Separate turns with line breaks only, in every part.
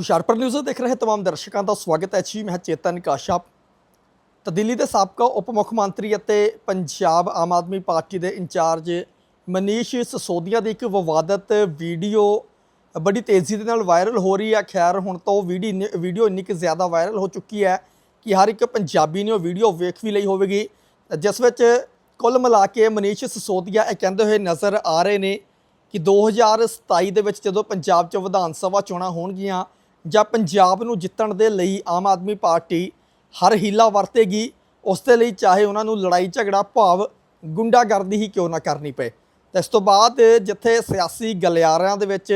Hoshiarpur news ਦੇਖ ਰਹੇ ਤਮਾਮ ਦਰਸ਼ਕਾਂ ਦਾ ਸਵਾਗਤ ਹੈ ਜੀ। ਮੈਂ ਚੇਤਨ ਕਾਸ਼ਪ ਤਾਂ ਦਿੱਲੀ ਦੇ ਸਾਬਕਾ ਉਪ ਮੁੱਖ ਮੰਤਰੀ ਅਤੇ ਪੰਜਾਬ ਆਮ ਆਦਮੀ ਪਾਰਟੀ ਦੇ ਇੰਚਾਰਜ ਮਨੀਸ਼ ਸਸੋਦੀਆ ਦੀ ਇੱਕ ਵਿਵਾਦਤ ਵੀਡੀਓ ਬੜੀ ਤੇਜ਼ੀ ਦੇ ਨਾਲ ਵਾਇਰਲ ਹੋ ਰਹੀ ਹੈ। ਖੈਰ, ਹੁਣ ਤਾਂ ਉਹ ਵੀਡੀਓ ਵੀਡੀਓ ਇੰਨੀ ਕਿ ਜ਼ਿਆਦਾ ਵਾਇਰਲ ਹੋ ਚੁੱਕੀ ਹੈ ਕਿ ਹਰ ਇੱਕ ਪੰਜਾਬੀ ਨੇ ਉਹ ਵੀਡੀਓ ਵੇਖ ਵੀ ਲਈ ਹੋਵੇਗੀ। ਜਿਸ ਵਿੱਚ ਕੁੱਲ ਮਿਲਾ ਕੇ ਮਨੀਸ਼ ਸਸੋਦੀਆ ਇਹ ਕਹਿੰਦੇ ਹੋਏ ਨਜ਼ਰ ਆ ਰਹੇ ਨੇ ਕਿ 2027 ਦੇ ਵਿੱਚ ਜਦੋਂ ਪੰਜਾਬ 'ਚ ਵਿਧਾਨ ਸਭਾ ਚੋਣਾਂ ਹੋਣਗੀਆਂ ਜਾਂ ਪੰਜਾਬ ਨੂੰ ਜਿੱਤਣ ਦੇ ਲਈ ਆਮ ਆਦਮੀ ਪਾਰਟੀ ਹਰ ਹੀਲਾ ਵਰਤੇਗੀ, ਉਸ ਦੇ ਲਈ ਚਾਹੇ ਉਹਨਾਂ ਨੂੰ ਲੜਾਈ ਝਗੜਾ ਭਾਵ ਗੁੰਡਾਗਰਦੀ ਹੀ ਕਿਉਂ ਨਾ ਕਰਨੀ ਪਏ। ਤੇ ਇਸ ਤੋਂ ਬਾਅਦ ਜਿੱਥੇ ਸਿਆਸੀ ਗਲਿਆਰਿਆਂ ਦੇ ਵਿੱਚ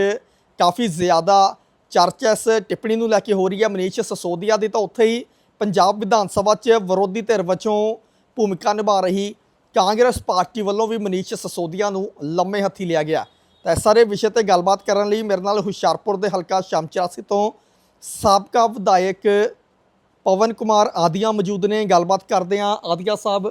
ਕਾਫੀ ਜ਼ਿਆਦਾ ਚਰਚਾ ਇਸ ਟਿੱਪਣੀ ਨੂੰ ਲੈ ਕੇ ਹੋ ਰਹੀ ਹੈ, ਮਨੀਸ਼ ਸਸੋਦੀਆ ਦੀ, ਤਾਂ ਉੱਥੇ ਹੀ ਪੰਜਾਬ ਵਿਧਾਨ ਸਭਾ 'ਚ ਵਿਰੋਧੀ ਧਿਰ ਵਜੋਂ ਭੂਮਿਕਾ ਨਿਭਾ ਰਹੀ ਕਾਂਗਰਸ ਪਾਰਟੀ ਵੱਲੋਂ ਵੀ ਮਨੀਸ਼ ਸਸੋਦੀਆ ਨੂੰ ਲੰਮੇ ਹੱਥੀ ਲਿਆ ਗਿਆ। ਤਾਂ ਇਸ ਸਾਰੇ ਵਿਸ਼ੇ ਤੇ ਗੱਲਬਾਤ ਕਰਨ ਲਈ ਮੇਰੇ ਨਾਲ ਹੁਸ਼ਿਆਰਪੁਰ ਦੇ ਹਲਕਾ ਸ਼ਮਚਾਸੀ ਤੋਂ ਸਾਬਕਾ ਵਿਧਾਇਕ ਪਵਨ ਕੁਮਾਰ ਆਦੀਆ ਮੌਜੂਦ ਨੇ। ਗੱਲਬਾਤ ਕਰਦੇ ਹਾਂ ਆਦੀਆ ਸਾਹਿਬ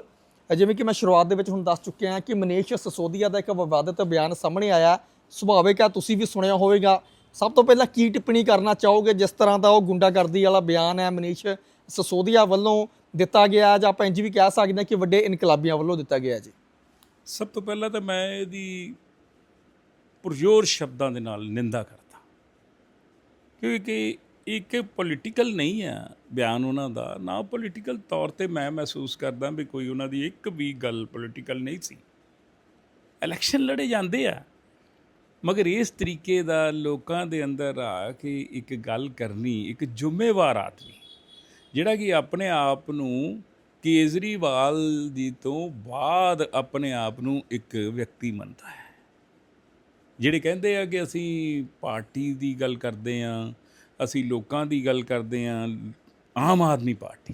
ਜਿਵੇਂ ਕਿ ਮੈਂ ਸ਼ੁਰੂਆਤ ਦੇ ਵਿੱਚ ਹੁਣ ਦੱਸ ਚੁੱਕਿਆ ਕਿ ਮਨੀਸ਼ ਸਸੋਦੀਆ ਦਾ ਇੱਕ ਵਿਵਾਦਿਤ ਬਿਆਨ ਸਾਹਮਣੇ ਆਇਆ। ਸੁਭਾਵਿਕ ਹੈ, ਤੁਸੀਂ ਵੀ ਸੁਣਿਆ ਹੋਵੇਗਾ। ਸਭ ਤੋਂ ਪਹਿਲਾਂ ਕੀ ਟਿੱਪਣੀ ਕਰਨਾ ਚਾਹੋਗੇ? ਜਿਸ ਤਰ੍ਹਾਂ ਦਾ ਉਹ ਗੁੰਡਾਗਰਦੀ ਵਾਲਾ ਬਿਆਨ ਹੈ ਮਨੀਸ਼ ਸਸੋਦੀਆ ਵੱਲੋਂ ਦਿੱਤਾ ਗਿਆ ਜਾਂ ਆਪਾਂ ਇੰਜ ਵੀ ਕਹਿ ਸਕਦੇ ਹਾਂ ਕਿ ਵੱਡੇ ਇਨਕਲਾਬੀਆਂ ਵੱਲੋਂ ਦਿੱਤਾ ਗਿਆ ਜੀ।
ਸਭ ਤੋਂ ਪਹਿਲਾਂ ਤਾਂ ਮੈਂ ਇਹਦੀ ਪੁਰਜ਼ੋਰ ਸ਼ਬਦਾਂ ਦੇ ਨਾਲ ਨਿੰਦਾ ਕਰਦਾ ਕਿਉਂਕਿ ਇੱਕ ਪੋਲੀਟੀਕਲ ਨਹੀਂ ਹੈ ਬਿਆਨ ਉਹਨਾਂ ਦਾ, ਨਾ ਪੋਲੀਟੀਕਲ ਤੌਰ ਤੇ ਮੈਂ ਮਹਿਸੂਸ ਕਰਦਾ ਵੀ ਕੋਈ ਉਹਨਾਂ ਦੀ ਇੱਕ ਵੀ ਗੱਲ ਪੋਲੀਟੀਕਲ ਨਹੀਂ ਸੀ। ਇਲੈਕਸ਼ਨ ਲੜੇ ਜਾਂਦੇ ਆ। ਮਗਰ ਇਸ ਤਰੀਕੇ ਦਾ ਲੋਕਾਂ ਦੇ ਅੰਦਰ ਆ ਕਿ ਇੱਕ ਗੱਲ ਕਰਨੀ, ਇੱਕ ਜ਼ਿੰਮੇਵਾਰ ਆਦਮੀ, ਜਿਹੜਾ ਕਿ ਆਪਣੇ ਆਪ ਨੂੰ ਕੇਜਰੀਵਾਲ ਜੀ ਤੋਂ ਬਾਅਦ ਆਪਣੇ ਆਪ ਨੂੰ ਇੱਕ ਵਿਅਕਤੀ ਮੰਨਦਾ ਹੈ। ਜਿਹੜੇ ਕਹਿੰਦੇ ਆ ਕਿ ਅਸੀਂ ਪਾਰਟੀ ਦੀ ਗੱਲ ਕਰਦੇ ਆ, ਅਸੀਂ ਲੋਕਾਂ ਦੀ ਗੱਲ ਕਰਦੇ ਆ, ਆਮ ਆਦਮੀ ਪਾਰਟੀ।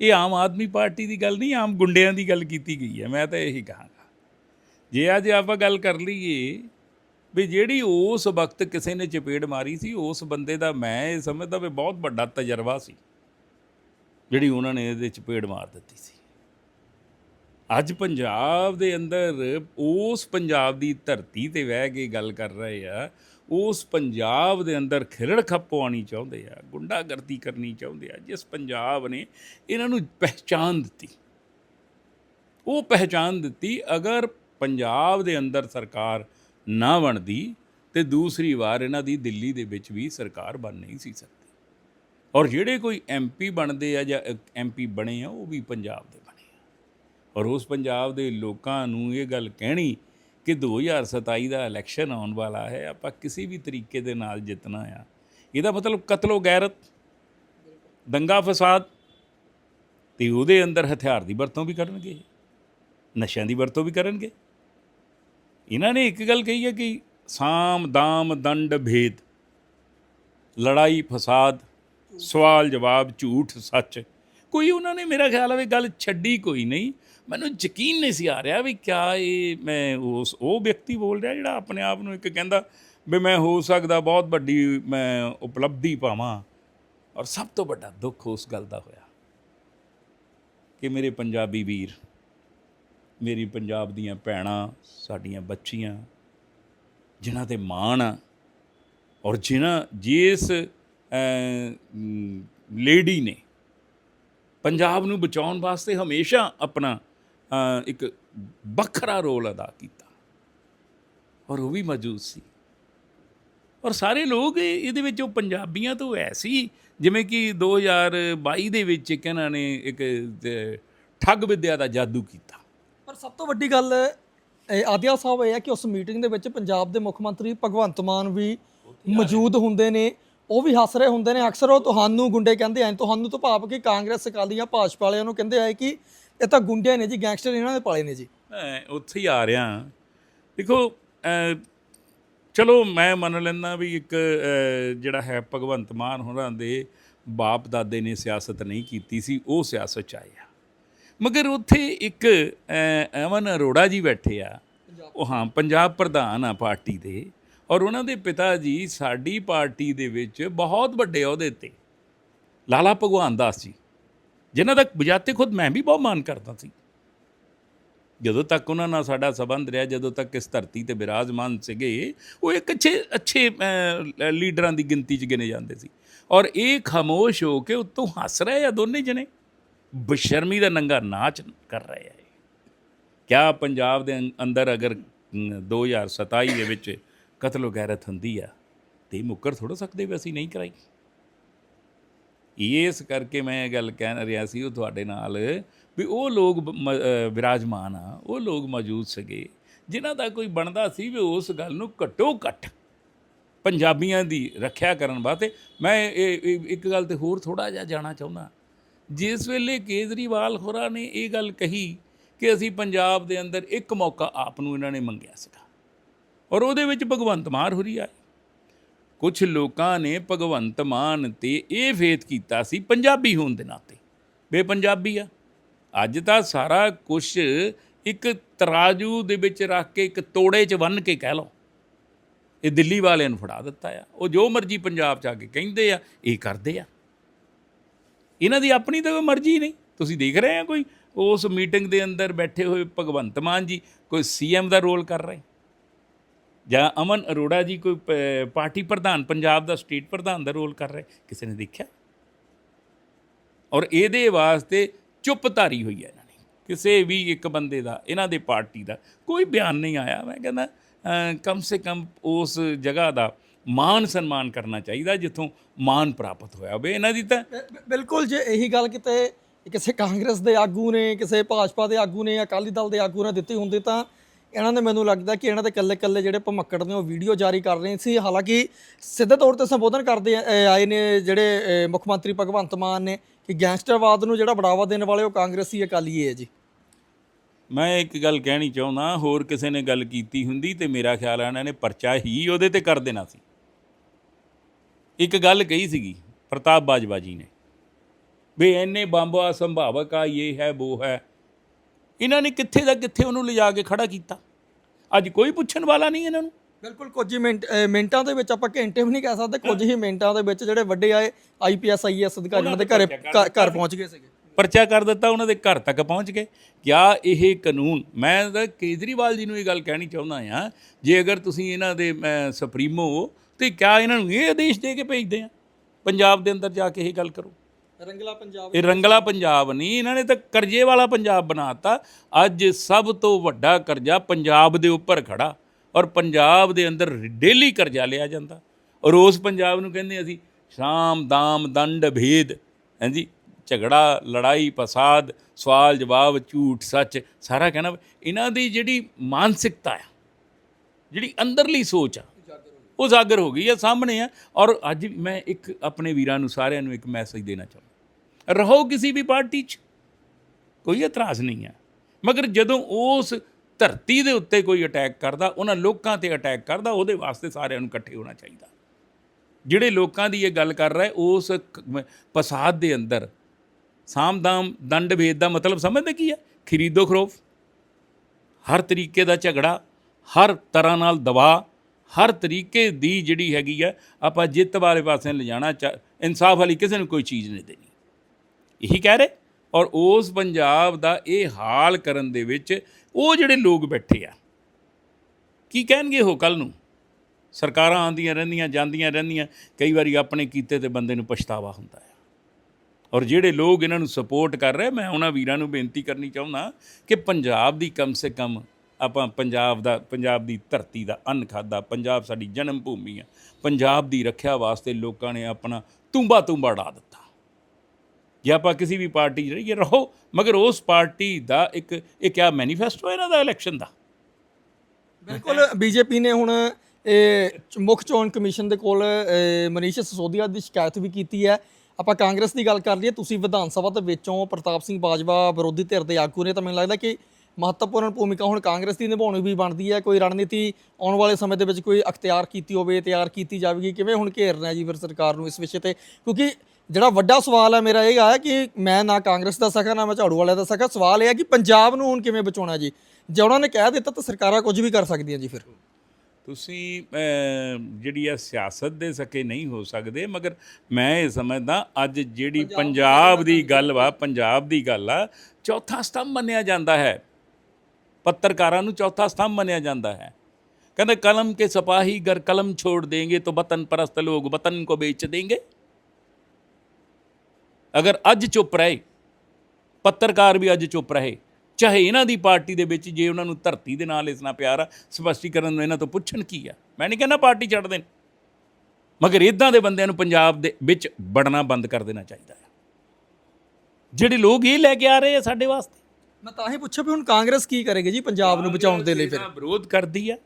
ਇਹ ਆਮ ਆਦਮੀ ਪਾਰਟੀ ਦੀ ਗੱਲ ਨਹੀਂ, ਆਮ ਗੁੰਡਿਆਂ ਦੀ ਗੱਲ ਕੀਤੀ ਗਈ ਹੈ, ਮੈਂ ਤਾਂ ਇਹੀ ਕਹਾਂਗਾ। ਜੇ ਅੱਜ ਆਪਾਂ ਗੱਲ ਕਰ ਲਈਏ ਵੀ ਜਿਹੜੀ ਉਸ ਵਕਤ ਕਿਸੇ ਨੇ ਚਪੇੜ ਮਾਰੀ ਸੀ, ਉਸ ਬੰਦੇ ਦਾ ਮੈਂ ਇਹ ਸਮਝਦਾ ਵੀ ਬਹੁਤ ਵੱਡਾ ਤਜਰਬਾ ਸੀ, ਜਿਹੜੀ ਉਹਨਾਂ ਨੇ ਇਹਦੇ ਚਪੇੜ ਮਾਰ ਦਿੱਤੀ ਸੀ। ਅੱਜ ਪੰਜਾਬ ਦੇ ਅੰਦਰ ਉਸ ਪੰਜਾਬ ਦੀ ਧਰਤੀ ਤੇ ਬਹਿ ਕੇ ਗੱਲ ਕਰ ਰਹੇ ਆ, ਉਸ ਪੰਜਾਬ ਦੇ ਅੰਦਰ ਖਿਰੜ ਖੱਪਵਾਉਣੀ ਚਾਹੁੰਦੇ ਆ, ਗੁੰਡਾਗਰਦੀ ਕਰਨੀ ਚਾਹੁੰਦੇ ਆ, ਜਿਸ ਪੰਜਾਬ ਨੇ ਇਹਨਾਂ ਨੂੰ ਪਹਿਚਾਨ ਦਿੱਤੀ। ਉਹ ਪਹਿਚਾਨ ਦਿੱਤੀ, ਅਗਰ ਪੰਜਾਬ ਦੇ ਅੰਦਰ ਸਰਕਾਰ ਨਾ ਬਣਦੀ, ਤੇ ਦੂਸਰੀ ਵਾਰ ਇਹਨਾਂ ਦੀ ਦਿੱਲੀ ਦੇ ਵਿੱਚ ਵੀ ਸਰਕਾਰ ਬਣ ਨਹੀਂ ਸੀ ਸਕਦੀ। ਔਰ ਜਿਹੜੇ ਕੋਈ ਐਮਪੀ ਬਣਦੇ ਆ ਜਾਂ ਐਮਪੀ ਬਣੇ ਆ, ਉਹ ਵੀ ਪੰਜਾਬ ਦੇ ਬਣੇ ਔਰ ਉਸ ਪੰਜਾਬ ਦੇ ਲੋਕਾਂ ਨੂੰ ਇਹ ਗੱਲ ਕਹਿਣੀ ਕਿ 2027 ਦਾ ਇਲੈਕਸ਼ਨ ਆਉਣ ਵਾਲਾ ਹੈ, ਆਪਾਂ ਕਿਸੇ ਵੀ ਤਰੀਕੇ ਦੇ ਨਾਲ ਜਿੱਤਣਾ ਆ। ਇਹਦਾ ਮਤਲਬ ਕਤਲੋ ਗੈਰਤ, ਦੰਗਾ ਫਸਾਦ ਤੇ ਉਹਦੇ ਅੰਦਰ ਹਥਿਆਰ ਦੀ ਵਰਤੋਂ ਵੀ ਕਰਨਗੇ, ਨਸ਼ਿਆਂ ਦੀ ਵਰਤੋਂ ਵੀ ਕਰਨਗੇ। ਇਹਨਾਂ ਨੇ ਇੱਕ ਗੱਲ ਕਹੀ ਹੈ ਕਿ ਸਾਮ, ਦਾਮ, ਦੰਡ, ਭੇਦ, ਲੜਾਈ, ਫਸਾਦ ਸਵਾਲ ਜਵਾਬ ਝੂਠ, ਸੱਚ, ਕੋਈ ਉਹਨਾਂ ਨੇ ਮੇਰਾ ਖਿਆਲ ਹੈ ਵੀ ਗੱਲ ਛੱਡੀ ਕੋਈ ਨਹੀਂ। ਮੈਨੂੰ ਯਕੀਨ ਨਹੀਂ ਸੀ ਆ ਰਿਹਾ ਵੀ ਕਿਆ ਇਹ ਮੈਂ ਉਸ ਉਹ ਵਿਅਕਤੀ ਬੋਲ ਰਿਹਾ ਜਿਹੜਾ ਆਪਣੇ ਆਪ ਨੂੰ ਇੱਕ ਕਹਿੰਦਾ ਵੀ ਮੈਂ ਹੋ ਸਕਦਾ ਬਹੁਤ ਵੱਡੀ ਮੈਂ ਉਪਲਬਧੀ ਪਾਵਾਂ। ਔਰ ਸਭ ਤੋਂ ਵੱਡਾ ਦੁੱਖ ਉਸ ਗੱਲ ਦਾ ਹੋਇਆ ਕਿ ਮੇਰੇ ਪੰਜਾਬੀ ਵੀਰ, ਮੇਰੀ ਪੰਜਾਬ ਦੀਆਂ ਭੈਣਾਂ, ਸਾਡੀਆਂ ਬੱਚੀਆਂ, ਜਿਨ੍ਹਾਂ ਤੇ ਮਾਣ ਆ ਔਰ ਜਿਨ੍ਹਾਂ ਜਿਸ ਲੇਡੀ ਨੇ ਪੰਜਾਬ ਨੂੰ ਬਚਾਉਣ ਵਾਸਤੇ ਹਮੇਸ਼ਾ ਆਪਣਾ ਇੱਕ ਵੱਖਰਾ ਰੋਲ ਅਦਾ ਕੀਤਾ। ਔਰ ਉਹ ਵੀ ਮੌਜੂਦ ਸੀ। ਔਰ ਸਾਰੇ ਲੋਕ ਇਹਦੇ ਵਿੱਚ ਉਹ ਪੰਜਾਬੀਆਂ ਤੋਂ ਐਸੀ ਜਿਵੇਂ ਕਿ 2022 ਦੇ ਵਿੱਚ ਇੱਕ ਇਹਨਾਂ ਨੇ ਇੱਕ ਠੱਗ ਵਿਦਿਆ ਦਾ ਜਾਦੂ ਕੀਤਾ।
ਪਰ ਸਭ ਤੋਂ ਵੱਡੀ ਗੱਲ ਆਦਿਆ ਸਾਹਿਬ ਇਹ ਹੈ ਕਿ ਉਸ ਮੀਟਿੰਗ ਦੇ ਵਿੱਚ ਪੰਜਾਬ ਦੇ ਮੁੱਖ ਮੰਤਰੀ ਭਗਵੰਤ ਮਾਨ ਵੀ ਮੌਜੂਦ ਹੁੰਦੇ ਨੇ। ਉਹ ਵੀ ਹੱਸ ਰਹੇ ਹੁੰਦੇ ਨੇ। ਅਕਸਰ ਉਹ ਤੁਹਾਨੂੰ ਗੁੰਡੇ ਕਹਿੰਦੇ ਆਂ। ਤੁਹਾਨੂੰ ਤਾਂ ਭਾਵ ਕਿ ਕਾਂਗਰਸ ਅਕਾਲੀਆਂ ਭਾਜਪਾ ਵਾਲਿਆਂ ਨੂੰ ਕਹਿੰਦੇ ਆ ਕਿ ਇਹ ਤਾਂ ਗੁੰਡੇ ਨੇ ਜੀ ਗੈਂਗਸਟਰ ਇਹਨਾਂ ਦੇ ਪਾਲੇ ਨੇ ਜੀ।
ਮੈਂ ਉੱਥੇ ਹੀ ਆ ਰਿਹਾ। ਦੇਖੋ ਚਲੋ ਮੈਂ ਮੰਨ ਲੈਂਦਾ ਵੀ ਇੱਕ ਜਿਹੜਾ ਹੈ ਭਗਵੰਤ ਮਾਨ ਹੋਰਾਂ ਦੇ ਬਾਪ ਦਾਦੇ ਨੇ ਸਿਆਸਤ ਨਹੀਂ ਕੀਤੀ ਸੀ ਉਹ ਸਿਆਸਤ ਚ ਆਏ ਆ। ਮਗਰ ਉੱਥੇ ਇੱਕ ਅ, ਅਮਨ ਅਰੋੜਾ ਜੀ ਬੈਠੇ ਆ। ਉਹ ਹਾਂ ਪੰਜਾਬ ਪ੍ਰਧਾਨ ਆ ਪਾਰਟੀ ਦੇ। ਔਰ ਉਹਨਾਂ ਦੇ ਪਿਤਾ ਜੀ ਸਾਡੀ ਪਾਰਟੀ ਦੇ ਵਿੱਚ ਬਹੁਤ ਵੱਡੇ ਅਹੁਦੇ ਤੇ ਲਾਲਾ ਭਗਵਾਨ ਦਾਸ ਜੀ। ਜਿਨ੍ਹਾਂ ਦਾ ਬਜਾਤੇ ਖੁਦ ਮੈਂ ਵੀ ਬਹੁਤ ਮਾਣ ਕਰਦਾ ਸੀ। ਜਦੋਂ ਤੱਕ ਉਹਨਾਂ ਨਾਲ ਸਾਡਾ ਸਬੰਧ ਰਿਹਾ ਜਦੋਂ ਤੱਕ ਇਸ ਧਰਤੀ ਤੇ ਬਿਰਾਜਮਾਨ ਸੀਗੇ ਉਹ ਇੱਕ ਅੱਛੇ ਅੱਛੇ ਲੀਡਰਾਂ ਦੀ ਗਿਣਤੀ 'ਚ ਗਿਣੇ ਜਾਂਦੇ ਸੀ। ਔਰ ਇਹ ਖਾਮੋਸ਼ ਹੋ ਕੇ ਉੱਤੋਂ ਹੱਸ ਰਹੇ ਆ ਦੋਨੇ ਜਣੇ। ਬਸ਼ਰਮੀ ਦਾ ਨੰਗਾ ਨਾਚ ਕਰ ਰਹੇ ਆ ਕਿਆ ਪੰਜਾਬ ਦੇ ਅੰ- ਅੰਦਰ ਅਗਰ ਅਮ, 2027 ਦੇ ਵਿੱਚ ਕਤਲ ਗੈਰਤ ਹੁੰਦੀ ਆ ਤੇ ਇਹ ਮੁੱਕਰ ਥੋੜਾ ਸਕਦੇ ਵੀ ਅਸੀਂ ਨਹੀਂ ਕਰਾਈ। ਇਸ ਕਰਕੇ ਮੈਂ ਇਹ ਗੱਲ ਕਹਿ ਰਿਹਾ ਸੀ ਉਹ ਤੁਹਾਡੇ ਨਾਲ ਵੀ ਉਹ ਲੋਕ ਮ- ਵਿਰਾਜਮਾਨ ਆ, ਉਹ ਲੋਕ ਮੌਜੂਦ ਸੀਗੇ, ਜਿਨ੍ਹਾਂ ਦਾ ਕੋਈ ਬਣਦਾ ਸੀ ਵੀ ਉਸ ਗੱਲ ਨੂੰ ਘੱਟੋ ਘੱਟ ਪੰਜਾਬੀਆਂ ਦੀ ਰੱਖਿਆ ਕਰਨ ਵਾਸਤੇ, ਮੈਂ ਇਹ, ਇਹ- ਇੱਕ ਗੱਲ ਤੇ ਹੋਰ ਥੋੜਾ ਜਿਹਾ ਜਾਣਾ ਚਾਹੁੰਦਾ। ਜਿਸ ਵੇਲੇ ਕੇਜਰੀਵਾਲ ਹੋਰਾਂ ਨੇ ਇਹ ਗੱਲ ਕਹੀ ਕਿ ਅਸੀਂ ਪੰਜਾਬ ਦੇ ਅੰਦਰ ਇੱਕ ਮੌਕਾ ਆਪ ਨੂੰ ਇਹਨਾਂ ਨੇ ਮੰਗਿਆ ਸੀਗਾ, ਔਰ ਉਹਦੇ ਵਿੱਚ ਭਗਵੰਤ ਮਾਨ ਹੋਰੀ ਆਏ। ਕੁਝ ਲੋਕਾਂ ਨੇ ਭਗਵੰਤ ਮਾਨ ਤੇ ਇਹ ਫੇਤ ਕੀਤਾ ਸੀ ਪੰਜਾਬੀ ਹੋਣ ਦੇ ਨਾਤੇ। ਬੇ ਪੰਜਾਬੀ ਆ। ਅੱਜ ਤਾਂ ਸਾਰਾ ਕੁਝ ਇੱਕ ਤਰਾਜੂ ਦੇ ਵਿੱਚ ਰੱਖ ਕੇ, ਇੱਕ ਤੋੜੇ 'ਚ ਬੰਨ ਕੇ ਕਹਿ ਲਓ। ਇਹ ਦਿੱਲੀ ਵਾਲਿਆਂ ਨੂੰ ਫੜਾ ਦਿੱਤਾ ਆ। ਉਹ ਜੋ ਮਰਜ਼ੀ ਪੰਜਾਬ 'ਚ ਆ ਕੇ ਕਹਿੰਦੇ ਆ, ਇਹ ਕਰਦੇ ਆ। ਇਹਨਾਂ ਦੀ ਆਪਣੀ ਤਾਂ ਕੋਈ ਮਰਜ਼ੀ ਨਹੀਂ। ਤੁਸੀਂ ਦੇਖ ਰਹੇ ਆ ਕੋਈ? ਉਸ ਮੀਟਿੰਗ ਦੇ ਅੰਦਰ ਬੈਠੇ ਹੋਏ ਭਗਵੰਤ ਮਾਨ ਜੀ, ਕੋਈ ਸੀਐਮ ਦਾ ਰੋਲ ਕਰ ਰਹੇ? ਜਾਂ ਅਮਨ ਅਰੋੜਾ ਜੀ ਕੋਈ ਪ- ਪਾਰਟੀ ਪ੍ਰਧਾਨ ਪੰਜਾਬ ਦਾ ਸਟੇਟ ਪ੍ਰਧਾਨ ਦਾ ਰੋਲ ਕਰ ਰਹੇ ਕਿਸੇ ਨੇ ਦੇਖਿਆ? ਔਰ ਇਹਦੇ ਵਾਸਤੇ ਚੁੱਪ ਧਾਰੀ ਹੋਈ ਹੈ ਇਹਨਾਂ ਨੇ। ਕਿਸੇ ਵੀ ਇੱਕ ਬੰਦੇ ਦਾ ਇਹਨਾਂ ਦੇ ਪਾਰਟੀ ਦਾ ਕੋਈ ਬਿਆਨ ਨਹੀਂ ਆਇਆ। ਮੈਂ ਕਹਿੰਦਾ ਅਹ, ਕਮ ਸੇ ਕਮ ਉਸ ਜਗ੍ਹਾ ਦਾ ਮਾਨ ਸਨਮਾਨ ਕਰਨਾ ਚਾਹੀਦਾ ਜਿੱਥੋਂ ਮਾਨ ਪ੍ਰਾਪਤ ਹੋਇਆ ਹੋਵੇ। ਇਹਨਾਂ ਦੀ ਤਾਂ
ਬਿ- ਬਿ- ਬਿਲਕੁਲ ਜੇ ਇਹੀ ਗੱਲ ਕਿਤੇ ਕਿਸੇ ਕਾਂਗਰਸ ਦੇ ਆਗੂ ਨੇ ਕਿਸੇ ਭਾਜਪਾ ਦੇ ਆਗੂ ਨੇ ਅਕਾਲੀ ਦਲ ਦੇ ਆਗੂ ਨੇ ਦਿੱਤੀ ਹੁੰਦੀ ਤਾਂ ਇਹਨਾਂ ਨੇ ਮੈਨੂੰ ਲੱਗਦਾ ਕਿ ਇਹਨਾਂ ਦੇ ਕੱਲੇ ਕੱਲੇ ਜਿਹੜੇ ਭਮੱਕੜ ਨੇ ਉਹ ਵੀਡੀਓ ਜਾਰੀ ਕਰ ਰਹੇ ਸੀ। ਹਾਲਾਂਕਿ ਸਿੱਧੇ ਤੌਰ ਤੇ ਸੰਬੋਧਨ ਕਰਦੇ ਆਏ ਨੇ ਜਿਹੜੇ ਮੁੱਖ ਮੰਤਰੀ ਭਗਵੰਤ ਮਾਨ ਨੇ ਕਿ ਗੈਂਗਸਟਰਵਾਦ ਨੂੰ ਜਿਹੜਾ ਬੜਾਵਾ ਦੇਣ ਵਾਲੇ ਉਹ ਕਾਂਗਰਸੀ ਅਕਾਲੀ ਹੈ ਜੀ।
ਮੈਂ ਇੱਕ ਗੱਲ ਕਹਿਣੀ ਚਾਹੁੰਦਾ, ਹੋਰ ਕਿਸੇ ਨੇ ਗੱਲ ਕੀਤੀ ਹੁੰਦੀ ਤੇ ਮੇਰਾ ਖਿਆਲ ਆ ਇਹਨਾਂ ਨੇ ਪਰਚਾ ਹੀ ਉਹਦੇ ਤੇ ਕਰ ਦੇਣਾ ਸੀ। ਇੱਕ ਗੱਲ ਕਹੀ ਸੀਗੀ, ਪ੍ਰਤਾਪ ਬਾਜਵਾ ਜੀ ਨੇ, ਵੀ ਐਨੇ ਬੰਬਾ ਸੰਭਾਵਕ ਆ, ਇਹ ਹੈ ਉਹ ਹੈ। ਇਹਨਾਂ ਨੇ ਕਿੱਥੇ ਦਾ ਕਿੱਥੇ ਉਹਨੂੰ ਲਿਜਾ ਕੇ ਖੜਾ ਕੀਤਾ? ਅੱਜ ਕੋਈ ਪੁੱਛਣ ਵਾਲਾ ਨਹੀਂ ਇਹਨਾਂ ਨੂੰ।
ਬਿਲਕੁਲ ਕੁਝ ਹੀ ਮਿੰਟ ਮਿੰਟਾਂ ਦੇ ਵਿੱਚ ਆਪਾਂ ਘੰਟੇ ਵੀ ਨਹੀਂ ਕਹਿ ਸਕਦੇ ਕੁਝ ਹੀ ਮਿੰਟਾਂ ਦੇ ਵਿੱਚ ਜਿਹੜੇ ਵੱਡੇ ਆਏ ਆਈਪੀਐਸ ਆਈਐਸ ਅਧਿਕਾਰੀਆਂ ਦੇ ਘਰੇ ਘਰ- ਘਰ ਪਹੁੰਚ ਗਏ ਸੀਗੇ।
ਪਰਚਾ ਕਰ ਦਿੱਤਾ ਉਹਨਾਂ ਦੇ ਘਰ ਤੱਕ ਪਹੁੰਚ ਗਏ। ਕਿਆ ਇਹ ਕਾਨੂੰਨ? ਮੈਂ ਤਾਂ ਕੇਜਰੀਵਾਲ ਜੀ ਨੂੰ ਇਹ ਗੱਲ ਕਹਿਣੀ ਚਾਹੁੰਦਾ ਆ ਜੇ ਅਗਰ ਤੁਸੀਂ ਇਹਨਾਂ ਦੇ ਸੁਪਰੀਮੋ ਹੋ ਤੇ ਕਿਆ ਇਹਨਾਂ ਨੂੰ ਇਹ ਆਦੇਸ਼ ਦੇ ਕੇ ਭੇਜਦੇ ਆ? ਪੰਜਾਬ ਦੇ ਅੰਦਰ ਜਾ ਕੇ ਇਹ ਗੱਲ ਕਰੋ।
ਰੰਗਲਾ ਪੰਜਾਬ
ਇਹ ਰੰਗਲਾ ਪੰਜਾਬ ਨਹੀਂ ਇਹਨਾਂ ਨੇ ਤਾਂ ਕਰਜ਼ੇ ਵਾਲਾ ਪੰਜਾਬ ਬਣਾਤਾ। ਅੱਜ ਸਭ ਤੋਂ ਵੱਡਾ ਕਰਜ਼ਾ ਪੰਜਾਬ ਦੇ ਉੱਪਰ ਖੜਾ ਔਰ ਪੰਜਾਬ ਦੇ ਅੰਦਰ ਡੇਲੀ ਕਰਜ਼ਾ ਲਿਆ ਜਾਂਦਾ। ਔਰ ਉਸ ਪੰਜਾਬ ਨੂੰ ਕਹਿੰਦੇ ਅਸੀਂ ਸ਼ਾਮ ਦਾਮ ਦੰਡ ਭੇਦ ਹਾਂਜੀ ਝਗੜਾ ਲੜਾਈ ਫਸਾਦ ਸਵਾਲ ਜਵਾਬ ਝੂਠ ਸੱਚ ਸਾਰਾ ਕਹਿਣਾ ਇਹਨਾਂ ਦੀ ਜਿਹੜੀ ਮਾਨਸਿਕਤਾ ਆ ਜਿਹੜੀ ਅੰਦਰਲੀ ਸੋਚ ਆ ਉਹ ਉਜਾਗਰ ਹੋ ਗਈ ਹੈ ਸਾਹਮਣੇ ਆ। ਔਰ ਅੱਜ ਮੈਂ ਇੱਕ ਆਪਣੇ ਵੀਰਾਂ ਨੂੰ ਸਾਰਿਆਂ ਨੂੰ ਇੱਕ ਮੈਸੇਜ ਦੇਣਾ ਚਾਹੁੰਦਾ। ਰਹੋ ਕਿਸੇ ਵੀ ਪਾਰਟੀ 'ਚ? ਕੋਈ ਇਤਰਾਜ਼ ਨਹੀਂ ਹੈ। ਮਗਰ ਜਦੋਂ ਉਸ ਧਰਤੀ ਦੇ ਉੱਤੇ ਕੋਈ ਅਟੈਕ ਕਰਦਾ, ਉਹਨਾਂ ਲੋਕਾਂ ਤੇ ਅਟੈਕ ਕਰਦਾ, ਉਹਦੇ ਵਾਸਤੇ ਸਾਰਿਆਂ ਨੂੰ ਇਕੱਠੇ ਹੋਣਾ ਚਾਹੀਦਾ। ਜਿਹੜੇ ਲੋਕਾਂ ਦੀ ਇਹ ਗੱਲ ਕਰ ਰਿਹਾ, ਉਸ ਕ- ਦੇ ਅੰਦਰ ਸਾਮਦਾਮ ਦੰਡ ਭੇਦ ਦਾ ਮਤਲਬ ਸਮਝਦੇ ਕੀ ਹੈ? ਖਰੀਦੋ ਖਰੋਫ। ਹਰ ਤਰੀਕੇ ਦਾ ਝਗੜਾ, ਹਰ ਤਰ੍ਹਾਂ ਨਾਲ ਦਬਾਅ, ਹਰ ਤਰੀਕੇ ਦੀ ਜਿਹੜੀ ਹੈਗੀ ਆ ਆਪਾਂ ਜਿੱਤ ਵਾਲੇ ਪਾਸੇ ਲਿਜਾਣਾ ਚਾ, ਇਨਸਾਫ ਵਾਲੀ ਕਿਸੇ ਨੂੰ ਕੋਈ ਚੀਜ਼ ਨਹੀਂ ਦੇਣੀ। ਇਹੀ ਕਹਿ ਰਹੇ। ਔਰ ਉਸ ਪੰਜਾਬ ਦਾ ਇਹ ਹਾਲ ਕਰਨ ਦੇ ਵਿੱਚ ਉਹ ਜਿਹੜੇ ਲੋਕ ਬੈਠੇ ਆ, ਕੀ ਕਹਿਣਗੇ ਉਹ ਕੱਲ ਨੂੰ? ਸਰਕਾਰਾਂ ਆਉਂਦੀਆਂ ਰਹਿੰਦੀਆਂ, ਜਾਂਦੀਆਂ ਰਹਿੰਦੀਆਂ, ਕਈ ਵਾਰੀ ਆਪਣੇ ਕੀਤੇ ਤੇ ਬੰਦੇ ਨੂੰ ਪਛਤਾਵਾ ਹੁੰਦਾ ਹੈ ਔਰ ਜਿਹੜੇ ਲੋਕ ਇਹਨਾਂ ਨੂੰ ਸਪੋਰਟ ਕਰ ਰਹੇ, ਮੈਂ ਉਹਨਾਂ ਵੀਰਾਂ ਨੂੰ ਬੇਨਤੀ ਕਰਨੀ ਚਾਹੁੰਦਾ ਕਿ ਪੰਜਾਬ ਦੀ ਕਮ ਸੇ ਕਮ ਆਪਾਂ ਪੰਜਾਬ ਦਾ, ਪੰਜਾਬ ਦੀ ਧਰਤੀ ਦਾ ਅੰਨ ਖਾਦਾ ਪੰਜਾਬ ਸਾਡੀ ਜਨਮ ਭੂਮੀ ਆ, ਪੰਜਾਬ ਦੀ ਰੱਖਿਆ ਵਾਸਤੇ ਲੋਕਾਂ ਨੇ ਆਪਣਾ ਤੂੰਬਾ ਤੂੰਬਾ ਡਾ ਦਿੱਤਾ। ਜੇ ਆਪਾਂ ਕਿਸੇ ਵੀ ਪਾਰਟੀ 'ਚ ਰਹੀਏ ਰਹੋ, ਮਗਰ ਉਸ ਪਾਰਟੀ ਦਾ ਇੱਕ, ਇਹ ਕਿਆ ਮੈਨੀਫੈਸਟੋ ਇਹਨਾਂ ਦਾ ਇਲੈਕਸ਼ਨ ਦਾ?
ਬਿਲਕੁਲ, ਬੀਜੇਪੀ ਨੇ ਹੁਣ, ਇਹ ਮੁੱਖ ਚੋਣ ਕਮਿਸ਼ਨ ਦੇ ਕੋਲ ਮਨੀਸ਼ ਸਸੋਦੀਆ ਦੀ ਸ਼ਿਕਾਇਤ ਵੀ ਕੀਤੀ ਹੈ। ਆਪਾਂ ਕਾਂਗਰਸ ਦੀ ਗੱਲ ਕਰ ਲਈਏ, ਤੁਸੀਂ ਵਿਧਾਨ ਸਭਾ ਦੇ ਵਿੱਚੋਂ ਪ੍ਰਤਾਪ ਸਿੰਘ ਬਾਜਵਾ ਵਿਰੋਧੀ ਧਿਰ ਦੇ ਆਗੂ ਨੇ ਤਾਂ ਮੈਨੂੰ ਲੱਗਦਾ ਕਿ ਮਹੱਤਵਪੂਰਨ ਭੂਮਿਕਾ ਹੁਣ ਕਾਂਗਰਸ ਦੀ ਨਿਭਾਉਣੀ ਵੀ ਬਣਦੀ ਹੈ? ਕੋਈ ਰਣਨੀਤੀ ਆਉਣ ਵਾਲੇ ਸਮੇਂ ਦੇ ਵਿੱਚ ਕੋਈ ਅਖਤਿਆਰ ਕੀਤੀ ਹੋਵੇ, ਤਿਆਰ ਕੀਤੀ ਜਾਵੇਗੀ? ਕਿਵੇਂ ਹੁਣ ਘੇਰਨਾ ਹੈ ਜੀ ਫਿਰ ਸਰਕਾਰ ਨੂੰ ਇਸ ਵਿਸ਼ੇ ਤੇ? ਕਿਉਂਕਿ ਜਿਹੜਾ ਵੱਡਾ ਸਵਾਲ ਹੈ ਮੇਰਾ ਇਹ ਹੈ ਕਿ ਮੈਂ ਨਾ ਕਾਂਗਰਸ ਦਾ ਸਖਾ ਨਾ ਮੈਂ ਝਾੜੂ ਵਾਲਿਆਂ ਦਾ ਸਖਾ। ਸਵਾਲ ਇਹ ਹੈ ਕਿ ਪੰਜਾਬ ਨੂੰ ਹੁਣ ਕਿਵੇਂ ਬਚਾਉਣਾ ਜੀ? ਜੇ ਉਹਨਾਂ ਨੇ ਕਹਿ ਦਿੱਤਾ ਤਾਂ ਸਰਕਾਰਾਂ ਕੁਝ ਵੀ ਕਰ ਸਕਦੀਆਂ ਜੀ ਫਿਰ।
ਤੁਸੀਂ ਜਿਹੜੀ ਆ ਸਿਆਸਤ ਦੇ ਸਕੇ ਨਹੀਂ ਹੋ ਸਕਦੇ ਮਗਰ ਮੈਂ ਇਹ ਸਮਝਦਾ ਅੱਜ ਜਿਹੜੀ ਪੰਜਾਬ ਦੀ ਗੱਲ ਵਾ ਪੰਜਾਬ ਦੀ ਗੱਲ ਆ ਚੌਥਾ ਸਤੰਭ ਮੰਨਿਆ ਜਾਂਦਾ ਹੈ। ਪੱਤਰਕਾਰਾਂ ਨੂੰ ਚੌਥਾ ਸਤੰਭ ਮੰਨਿਆ ਜਾਂਦਾ ਹੈ। ਕਹਿੰਦੇ ਕਲਮ ਕੇ ਸਿਪਾਹੀ ਗਰ ਕਲਮ ਛੋੜ ਦੇਂਗੇ ਤਾਂ ਵਤਨ ਪਰਸਤ ਲੋਗ ਵਤਨ ਕੋ ਵੇਚ ਦੇਂਗੇ। ਅਗਰ ਅੱਜ ਚੁੱਪ ਰਹੇ ਪੱਤਰਕਾਰ ਵੀ ਅੱਜ ਚੁੱਪ ਰਹੇ ਚਾਹੇ ਇਹਨਾਂ ਦੀ ਪਾਰਟੀ ਦੇ ਵਿੱਚ ਜੇ ਉਹਨਾਂ ਨੂੰ ਧਰਤੀ ਦੇ ਨਾਲ ਇਸ ਨਾਲ ਪਿਆਰ ਆ ਸਪਸ਼ਟੀਕਰਨ ਨੂੰ ਇਹਨਾਂ ਤੋਂ ਪੁੱਛਣ ਕੀ ਆ? ਮੈਂ ਨਹੀਂ ਕਹਿੰਦਾ ਪਾਰਟੀ ਛੱਡ ਦੇਣ। ਮਗਰ ਇਦਾਂ ਦੇ ਬੰਦਿਆਂ ਨੂੰ ਪੰਜਾਬ ਦੇ ਵਿੱਚ ਵੜਨਾ ਬੰਦ ਕਰ ਦੇਣਾ ਚਾਹੀਦਾ ਹੈ ਜਿਹੜੇ ਲੋਕ ਇਹ ਲੈ ਕੇ ਆ ਰਹੇ ਆ ਸਾਡੇ ਵਾਸਤੇ।
ਮੈਂ ਤਾਂ ਹੀ ਪੁੱਛਿਆ ਵੀ ਹੁਣ ਕਾਂਗਰਸ ਕੀ ਕਰੇਗੀ ਜੀ ਪੰਜਾਬ ਨੂੰ ਬਚਾਉਣ ਦੇ ਲਈ ਫਿਰ?
ਵਿਰੋਧ ਕਰਦੀ ਆ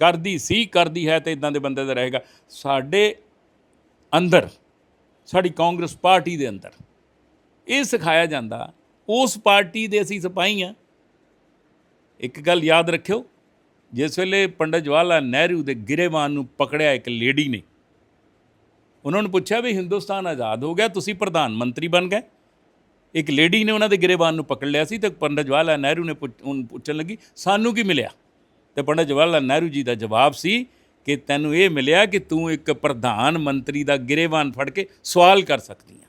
ਕਰਦੀ ਸੀ ਕਰਦੀ ਹੈ ਤੇ ਇਦਾਂ ਦੇ ਬੰਦੇ ਦਾ ਰਹੇਗਾ। ਸਾਡੇ ਅੰਦਰ ਸਾਡੀ ਕਾਂਗਰਸ ਪਾਰਟੀ ਦੇ ਅੰਦਰ। ਇਹ ਸਿਖਾਇਆ ਜਾਂਦਾ, ਉਸ ਪਾਰਟੀ ਦੇ ਅਸੀਂ ਸਿਪਾਹੀ ਆ ਇੱਕ ਗੱਲ ਯਾਦ ਰੱਖਿਓ, ਜਿਸ ਵੇਲੇ ਪੰਡਤ ਜਵਾਹਰ ਲਾਲ ਨਹਿਰੂ ਦੇ ਗਿਰੇਵਾਨ ਨੂੰ ਪਕੜਿਆ ਇੱਕ ਲੇਡੀ ਨੇ, ਉਹਨਾਂ ਨੂੰ ਪੁੱਛਿਆ ਵੀ ਹਿੰਦੁਸਤਾਨ ਆਜ਼ਾਦ ਹੋ ਗਿਆ, ਤੁਸੀਂ ਪ੍ਰਧਾਨ ਮੰਤਰੀ ਬਣ ਗਏ। ਇੱਕ ਲੇਡੀ ਨੇ ਉਹਨਾਂ ਦੇ ਗਿਰੇਬਾਨ ਨੂੰ ਪਕੜ ਲਿਆ ਸੀ ਤੇ ਪੰਡਤ ਜਵਾਹਰ ਲਾਲ ਨਹਿਰੂ ਨੇ ਪੁੱਛ- ਉਹਨੂੰ ਪੁੱਛਣ ਲੱਗੀ, ਸਾਨੂੰ ਕੀ ਮਿਲਿਆ? ਤੇ ਪੰਡਤ ਜਵਾਹਰ ਲਾਲ ਨਹਿਰੂ ਜੀ ਦਾ ਜਵਾਬ ਸੀ ਕਿ ਤੈਨੂੰ ਇਹ ਮਿਲਿਆ ਕਿ ਤੂੰ ਇੱਕ ਪ੍ਰਧਾਨ ਮੰਤਰੀ ਦਾ ਗਿਰੇਵਾਨ ਫੜ ਕੇ ਸਵਾਲ ਕਰ ਸਕਦੀ ਆ।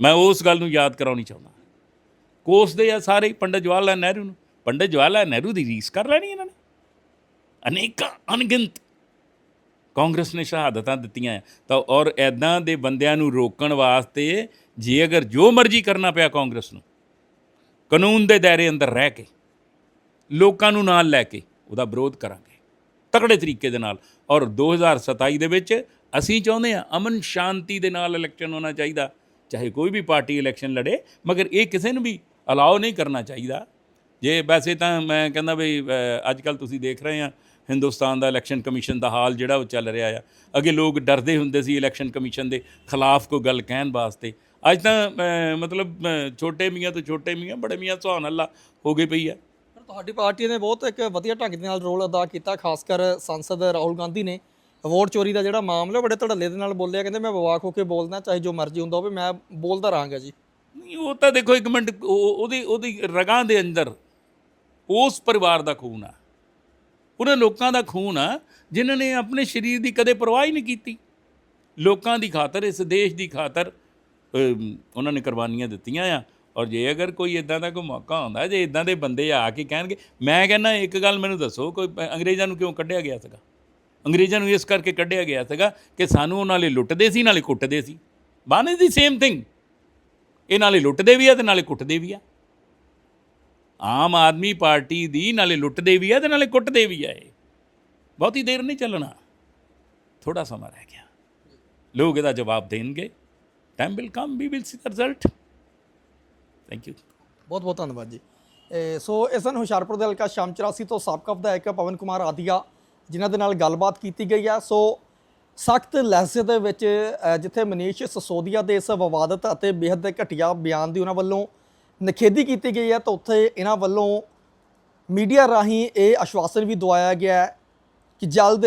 ਮੈਂ ਉਸ ਗੱਲ ਨੂੰ ਯਾਦ ਕਰਾਉਣੀ ਚਾਹੁੰਦਾ ਕੋਸਦੇ ਆ ਸਾਰੇ ਹੀ ਪੰਡਤ ਜਵਾਹਰ ਲਾਲ ਨਹਿਰੂ ਨੂੰ। ਪੰਡਤ ਜਵਾਹਰ ਲਾਲ ਨਹਿਰੂ ਦੀ ਰੀਸ ਕਰ ਲੈਣੀ ਇਹਨਾਂ ਨੇ। ਅਨੇਕਾਂ ਅਣਗਿਣਤ ਕਾਂਗਰਸ ਨੇ ਸ਼ਹਾਦਤਾਂ ਦਿੱਤੀਆਂ ਆ। ਤਾਂ ਔਰ ਐਦਾਂ ਦੇ ਬੰਦਿਆਂ ਨੂੰ ਰੋਕਣ ਵਾਸਤੇ ਜੇ ਅਗਰ ਜੋ ਮਰਜ਼ੀ ਕਰਨਾ ਪਿਆ ਕਾਂਗਰਸ ਨੂੰ, ਕਾਨੂੰਨ ਦੇ ਦਾਇਰੇ ਅੰਦਰ ਰਹਿ ਕੇ, ਲੋਕਾਂ ਨੂੰ ਨਾਲ ਲੈ ਕੇ ਉਹਦਾ ਵਿਰੋਧ ਕਰਾਂਗੇ। ਤਕੜੇ ਤਰੀਕੇ ਦੇ ਨਾਲ। ਔਰ 2027 ਦੇ ਵਿੱਚ ਅਸੀਂ ਚਾਹੁੰਦੇ ਹਾਂ ਅਮਨ ਸ਼ਾਂਤੀ ਦੇ ਨਾਲ ਇਲੈਕਸ਼ਨ ਹੋਣਾ ਚਾਹੀਦਾ। ਚਾਹੇ ਕੋਈ ਵੀ ਪਾਰਟੀ ਇਲੈਕਸ਼ਨ ਲੜੇ, ਮਗਰ ਇਹ ਕਿਸੇ ਨੂੰ ਵੀ ਅਲਾਉ ਨਹੀਂ ਕਰਨਾ ਚਾਹੀਦਾ। ਜੇ ਵੈਸੇ ਤਾਂ ਮੈਂ ਕਹਿੰਦਾ ਵੀ ਅੱਜ ਕੱਲ ਤੁਸੀਂ ਦੇਖ ਰਹੇ ਆ ਹਿੰਦੁਸਤਾਨ ਦਾ ਇਲੈਕਸ਼ਨ ਕਮਿਸ਼ਨ ਦਾ ਹਾਲ ਜਿਹੜਾ ਉਹ ਚੱਲ ਰਿਹਾ ਆ। ਅੱਗੇ ਲੋਕ ਡਰਦੇ ਹੁੰਦੇ ਸੀ ਇਲੈਕਸ਼ਨ ਕਮਿਸ਼ਨ ਦੇ ਖਿਲਾਫ ਕੋਈ ਗੱਲ ਕਹਿਣ ਵਾਸਤੇ। ਅੱਜ ਤਾਂ ਮਤਲਬ ਛੋਟੇ ਮੀਆਂ ਤੋਂ ਛੋਟੇ ਮੀਆਂ, ਬੜੇ ਮੀਆਂ ਸੁਹਾਨ ਅੱਲਾ ਹੋ ਗਈ ਪਈ ਆ।
ਤੁਹਾਡੀ ਪਾਰਟੀ ਨੇ ਬਹੁਤ ਇੱਕ ਵਧੀਆ ਢੰਗ ਦੇ ਨਾਲ ਰੋਲ ਅਦਾ ਕੀਤਾ, ਖਾਸ ਕਰ ਸੰਸਦ ਰਾਹੁਲ ਗਾਂਧੀ ਨੇ। ਵੋਟ ਚੋਰੀ ਦਾ ਜਿਹੜਾ ਮਾਮਲਾ, ਬੜੇ ਧੜੱਲੇ ਦੇ ਨਾਲ ਬੋਲਿਆ, ਕਹਿੰਦੇ ਮੈਂ ਬਵਾਕ ਹੋ ਕੇ ਬੋਲਦਾ, ਚਾਹੇ ਜੋ ਮਰਜ਼ੀ ਹੁੰਦਾ ਹੋਵੇ, ਮੈਂ ਬੋਲਦਾ ਰਹਾਂਗਾ ਜੀ।
ਨਹੀਂ, ਉਹ ਤਾਂ ਦੇਖੋ ਇੱਕ ਮਿੰਟ, ਉਹ- ਉਹਦੀ ਉਹਦੀ ਰਗਾਂ ਦੇ ਅੰਦਰ ਉਸ ਪਰਿਵਾਰ ਦਾ ਖੂਨ ਆ। ਉਹਨਾਂ ਲੋਕਾਂ ਦਾ ਖੂਨ ਆ, ਜਿਨ੍ਹਾਂ ਨੇ ਆਪਣੇ ਸਰੀਰ ਦੀ ਕਦੇ ਪਰਵਾਹ ਹੀ ਨਹੀਂ ਕੀਤੀ। ਲੋਕਾਂ ਦੀ ਖਾਤਰ, ਇਸ ਦੇਸ਼ ਦੀ ਖਾਤਰ ਉਹਨਾਂ ਨੇ ਕੁਰਬਾਨੀਆਂ ਦਿੱਤੀਆਂ ਆ। ਔਰ ਜੇ ਅਗਰ ਕੋਈ ਇਦਾਂ ਦਾ ਕੋਈ ਮੌਕਾ ਹੁੰਦਾ ਜੇ ਇਦਾਂ ਦੇ ਬੰਦੇ ਆ ਕੇ ਕਹਿਣਗੇ, ਮੈਂ ਕਹਿੰਦਾ ਇੱਕ ਗੱਲ ਮੈਨੂੰ ਦੱਸੋ, ਕੋਈ ਅੰਗਰੇਜ਼ਾਂ ਨੂੰ ਕਿਉਂ ਕੱਢਿਆ ਗਿਆ ਸੀਗਾ? ਅੰਗਰੇਜ਼ਾਂ ਨੂੰ ਇਸ ਕਰਕੇ ਕੱਢਿਆ ਗਿਆ ਸੀਗਾ ਕਿ ਸਾਨੂੰ ਉਹ ਨਾਲੇ ਲੁੱਟਦੇ ਸੀ, ਨਾਲੇ ਕੁੱਟਦੇ ਸੀ। One is the same thing ਇਹ ਨਾਲੇ ਲੁੱਟਦੇ ਵੀ ਆ ਤੇ ਨਾਲੇ ਕੁੱਟਦੇ ਵੀ ਆ। ਆਮ ਆਦਮੀ ਪਾਰਟੀ ਦੀ ਨਾਲੇ ਲੁੱਟਦੇ ਵੀ ਆ ਤੇ ਨਾਲੇ ਕੁੱਟਦੇ ਵੀ ਆ ਇਹ। ਬਹੁਤੀ ਦੇਰ ਨਹੀਂ ਚੱਲਣਾ। ਥੋੜਾ ਸਮਾਂ ਰਹਿ ਗਿਆ। ਲੋਕ ਇਹਦਾ ਜਵਾਬ ਦੇਣਗੇ। Time will come we will see the result thank you
ਬਹੁਤ ਬਹੁਤ ਧੰਨਵਾਦ ਜੀ। ਸੋ ਇਸ ਦਿਨ ਹੁਸ਼ਿਆਰਪੁਰ ਦੇ ਹਲਕਾ ਸ਼ਾਮ 84 ਤੋਂ ਸਾਬਕਾ ਵਿਧਾਇਕ ਪਵਨ ਕੁਮਾਰ ਆਦੀਆ ਜਿਨ੍ਹਾਂ ਦੇ ਨਾਲ ਗੱਲਬਾਤ ਕੀਤੀ ਗਈ ਆ ਸੋ ਸਖਤ ਲਹਿਜ਼ੇ ਦੇ ਵਿੱਚ ਜਿੱਥੇ ਮਨੀਸ਼ ਸਸੋਦੀਆ ਦੇ ਇਸ ਵਿਵਾਦਤ ਅਤੇ ਬੇਹੱਦ ਘਟੀਆ ਬਿਆਨ ਦੀ ਉਹਨਾਂ ਵੱਲੋਂ ਨਿਖੇਧੀ ਕੀਤੀ ਗਈ ਹੈ, ਤਾਂ ਉੱਥੇ ਇਹਨਾਂ ਵੱਲੋਂ ਮੀਡੀਆ ਰਾਹੀਂ ਇਹ ਆਸ਼ਵਾਸਨ ਵੀ ਦਵਾਇਆ ਗਿਆ ਕਿ ਜਲਦ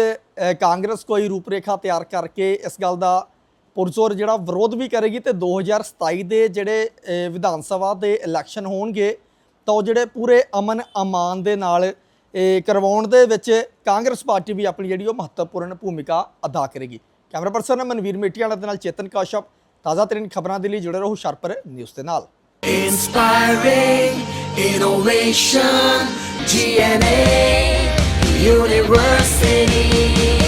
ਕਾਂਗਰਸ ਕੋਈ ਰੂਪਰੇਖਾ ਤਿਆਰ ਕਰਕੇ ਇਸ ਗੱਲ ਦਾ ਪੁਰਜ਼ੋਰ ਜਿਹੜਾ ਵਿਰੋਧ ਵੀ ਕਰੇਗੀ ਤੇ 2027 ਦੇ ਜਿਹੜੇ ਵਿਧਾਨ ਸਭਾ ਦੇ ਇਲੈਕਸ਼ਨ ਹੋਣਗੇ ਤਾਂ ਉਹ ਜਿਹੜੇ ਪੂਰੇ ਅਮਨ ਅਮਾਨ ਦੇ ਨਾਲ ਕਰਵਾਉਣ ਦੇ ਵਿੱਚ ਕਾਂਗਰਸ ਪਾਰਟੀ ਵੀ ਆਪਣੀ ਜਿਹੜੀ ਉਹ ਮਹੱਤਵਪੂਰਨ ਭੂਮਿਕਾ ਅਦਾ ਕਰੇਗੀ। ਕੈਮਰਾ ਪਰਸਨ ਮਨਵੀਰ ਮੇਟੀਆਲਾ ਦੇ ਨਾਲ ਚੇਤਨ ਕਾਸ਼ਪ। ਤਾਜ਼ਾ ਤਰੀਨ ਖਬਰਾਂ ਦੇ ਲਈ ਜੁੜੇ ਰਹੋ ਸ਼ਰਪਰ ਨਿਊਜ਼ ਦੇ ਨਾਲ।
Inspiring innovation, GNA University.